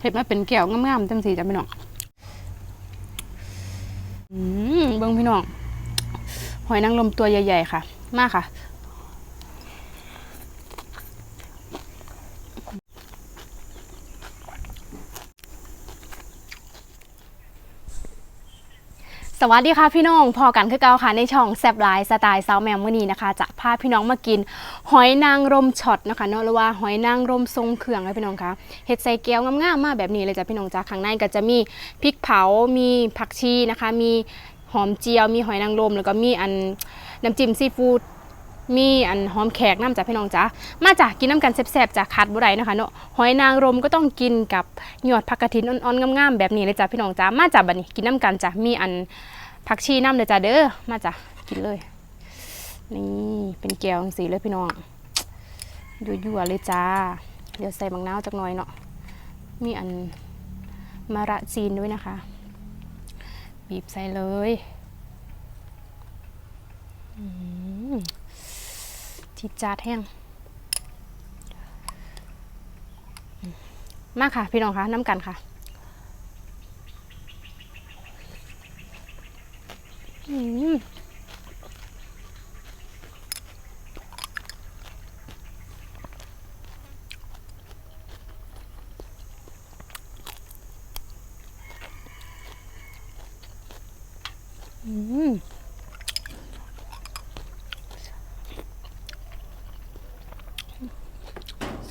เห็ดมาเป็นแก้วงามๆจังสีจ้ะพี่น้องอืมเบิ่งพี่น้องหอยนางรมตัวใหญ่ ๆ ค่ะ มากค่ะ สวัสดีค่ะพี่น้องพอกันคือเก่าค่ะในช่องแซบไลน์สไตล์ซาวแมวมื่อนี้นะคะจะพาพี่น้องมากิน หอยนางรมช็อตนะคะเนาะหรือว่าหอยนางรมทรงเครื่องเลยพี่น้องคะเห็ดใส่แก้วงามๆมากแบบนี้เลยจ้ะพี่น้องจ้าข้างในก็จะมีพริกเผา มีผักชีนะคะ มีหอมเจียว มีหอยนางรมแล้วก็มีอันน้ำจิ้มซีฟู้ด มีอันหอมแขกน้ำจ้ะพี่น้องจ้ามาจากกินน้ำกันแซ่บๆจากคัดบุไรนะคะเนาะหอยนางรมก็ต้องกินกับหยอดผักกระถินอ่อนๆงามๆแบบนี้เลยจ้ะพี่น้องจ้ามาจากบัดนี้กินน้ำกันจ้ะมีอันผักชีน้ำเลยจ้ะเด้อมาจ้ะกินเลย นี่เป็นแก้วสีเลยพี่น้องยั่วๆเลยจ้า เดี๋ยวใส่บางน้าวจักหน่อยเนาะมีอันมะระจีนด้วยนะคะ บีบใส่เลย อืม จิดจาดแห้งมมากค่ะ พี่น้องคะน้ำกันค่ะอืมอืม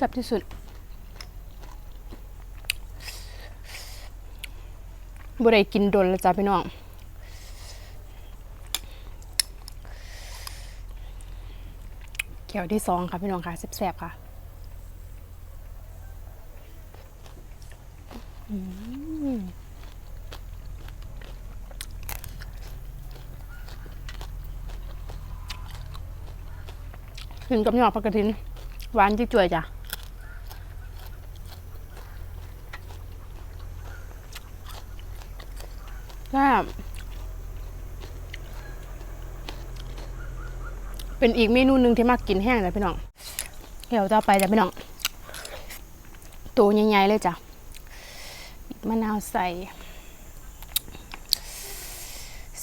แซ่บที่สุดบุได้กินดนแล้วจ้าพี่น้องแก้วที่สองค่ะพี่น้องค่ะแซ่บๆค่ะอืมกินกับหยอดผักกระถินหวานจิ๊กจ่วยจ้ะ แซ่บเป็นอีกเมนูหนึ่งที่มากกินแห้งจ้ะพี่น้อง เดี๋ยวจะไปจ้ะพี่น้อง ตัวใหญ่ๆเลยจ้ะมะนาวใส่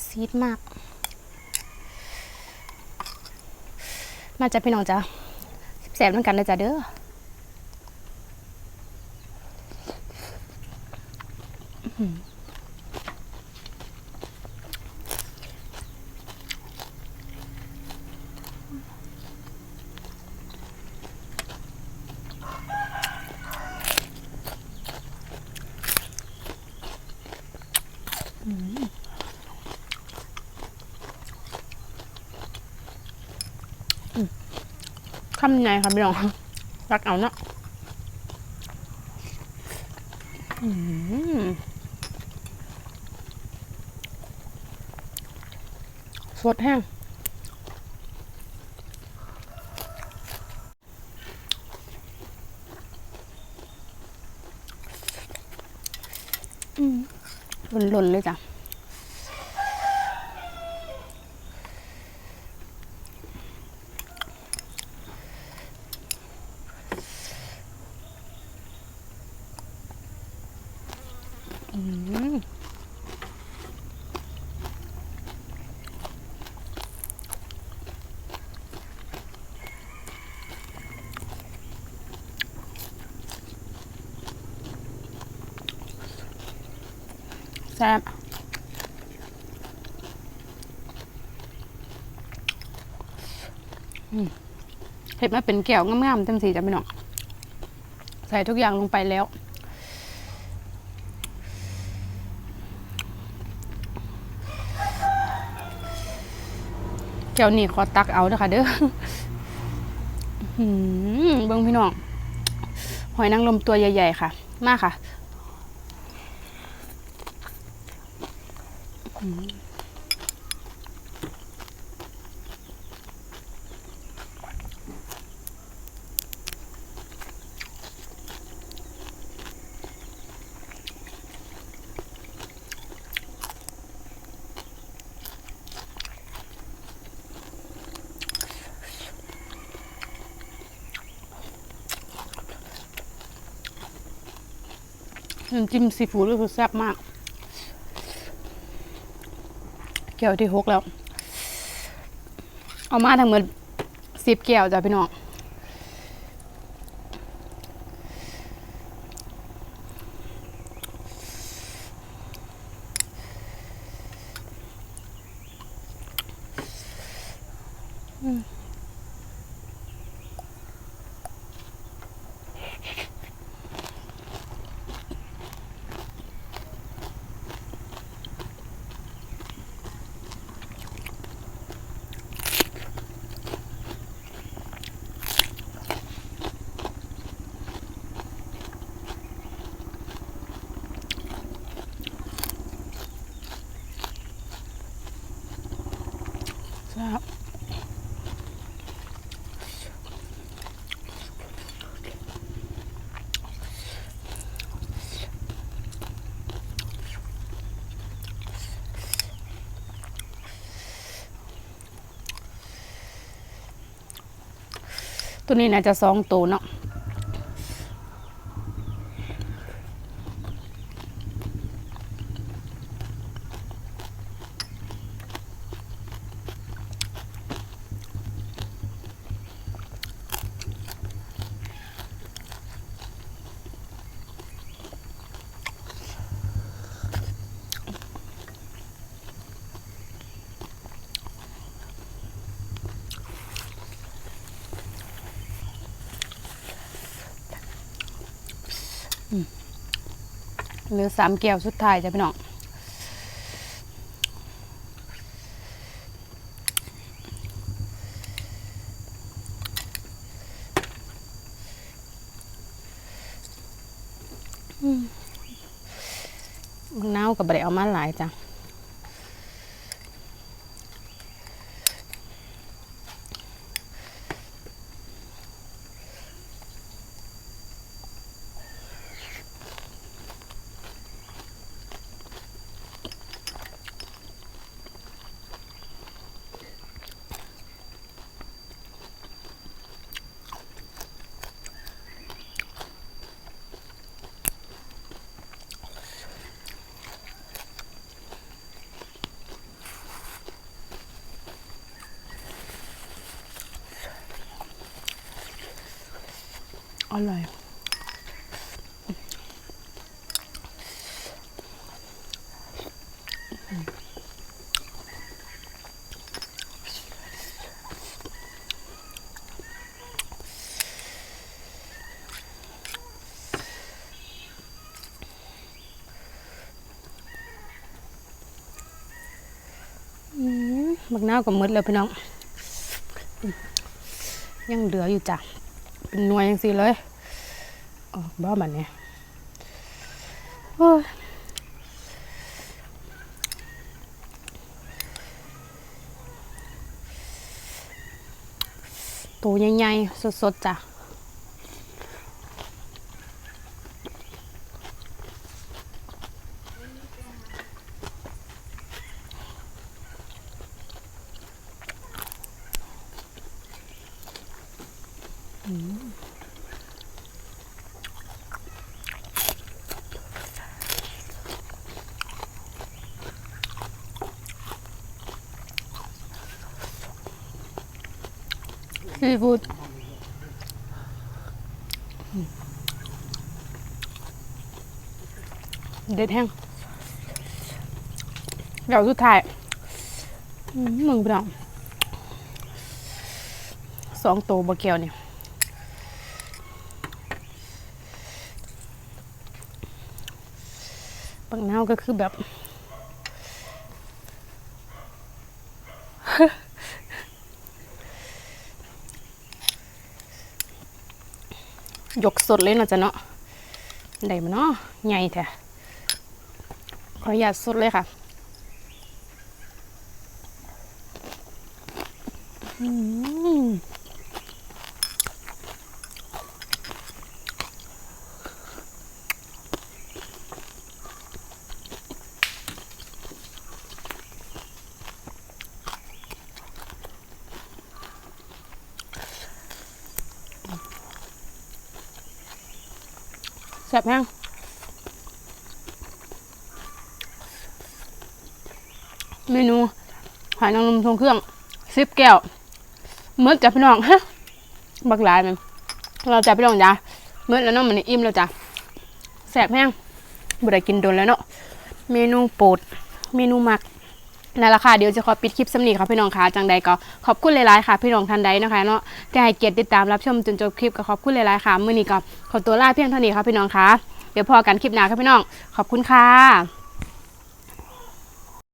ซีดมาก มาจ้ะพี่น้องจ้ะแสบเหมือนกันเลยจ้ะเด้ออื้อ คำไหนครับพี่น้องรักเอาเนาะสดแห้งอืมหล่นๆเลยจ้ะ อืม แซ่บเห็ดมาเป็นแก้วงามๆจังสีจ้ะพี่น้องใส่ทุกอย่างลงไปแล้ว แก้วนี่ขอตักเอาเด้อค่ะเด้อหือเบิ้งพี่น้อง หอยนางรมตัวใหญ่ ๆ ค่ะ มากค่ะ น้ำจิ้มซีฟู้ดก็คือแซ่บมากแก้วที่หกแล้ว เอามาทั้งหมดสิบแก้วจ้ะพี่น้อง ครับ ตัวนี้น่าจะสองตัวเนาะ เหลือสามแก้วสุดท้ายจ้ะพี่น้องอืมมะนาวกับบะเดเอามาหลายจ้ะ อร่อยอืมบักนาวกับมืดเลยพี่น้อง ยังเหลืออยู่จ้ะ เป็นหน่วยยังสิเลยออกบ้าบันเนี่ยโอ้ยตัวใหญ่ๆสดๆจ้ะ ซีฟู้ดเด็ดแห้งเดี๋ยวสุดท้ายมึงพี่น้องสองตัวบะเกียวนี่ย ปังเน่าก็คือแบบ ยกสดเลยเนาะจ๊ะเนาะได้มาเนาะใหญ่แท้ขออนุญาตสดเลยค่ะอืม แซ่บแห้งเมนูหอยนางรมทรงเครื่องซิบแก้วเมื่อจะพี่น้องฮะบักหลายมันเราจะพี่น้องจ้ะเมื่อแล้วเนาะมันอิ่มแล้วจ้ะแซ่บแห้งบุได้กินโดนแล้วเนาะเมนูโปรดเมนูหมัก นั่นแหละค่ะเดี๋ยวจะขอปิดคลิปสำนีค่ะพี่น้องค่ะจังใดก็ขอบคุณหลายๆค่ะ พี่น้องท่านใดนะคะเนาะที่ให้เกียรติติดตามรับชมจนจบคลิปก็ขอบคุณหลายๆค่ะมื้อนี้ก็ขอตัวลาเพียงเท่านี้ค่ะพี่น้องค่ะเดี๋ยวพอกันคลิปหน้าค่ะพี่น้องขอบคุณค่ะ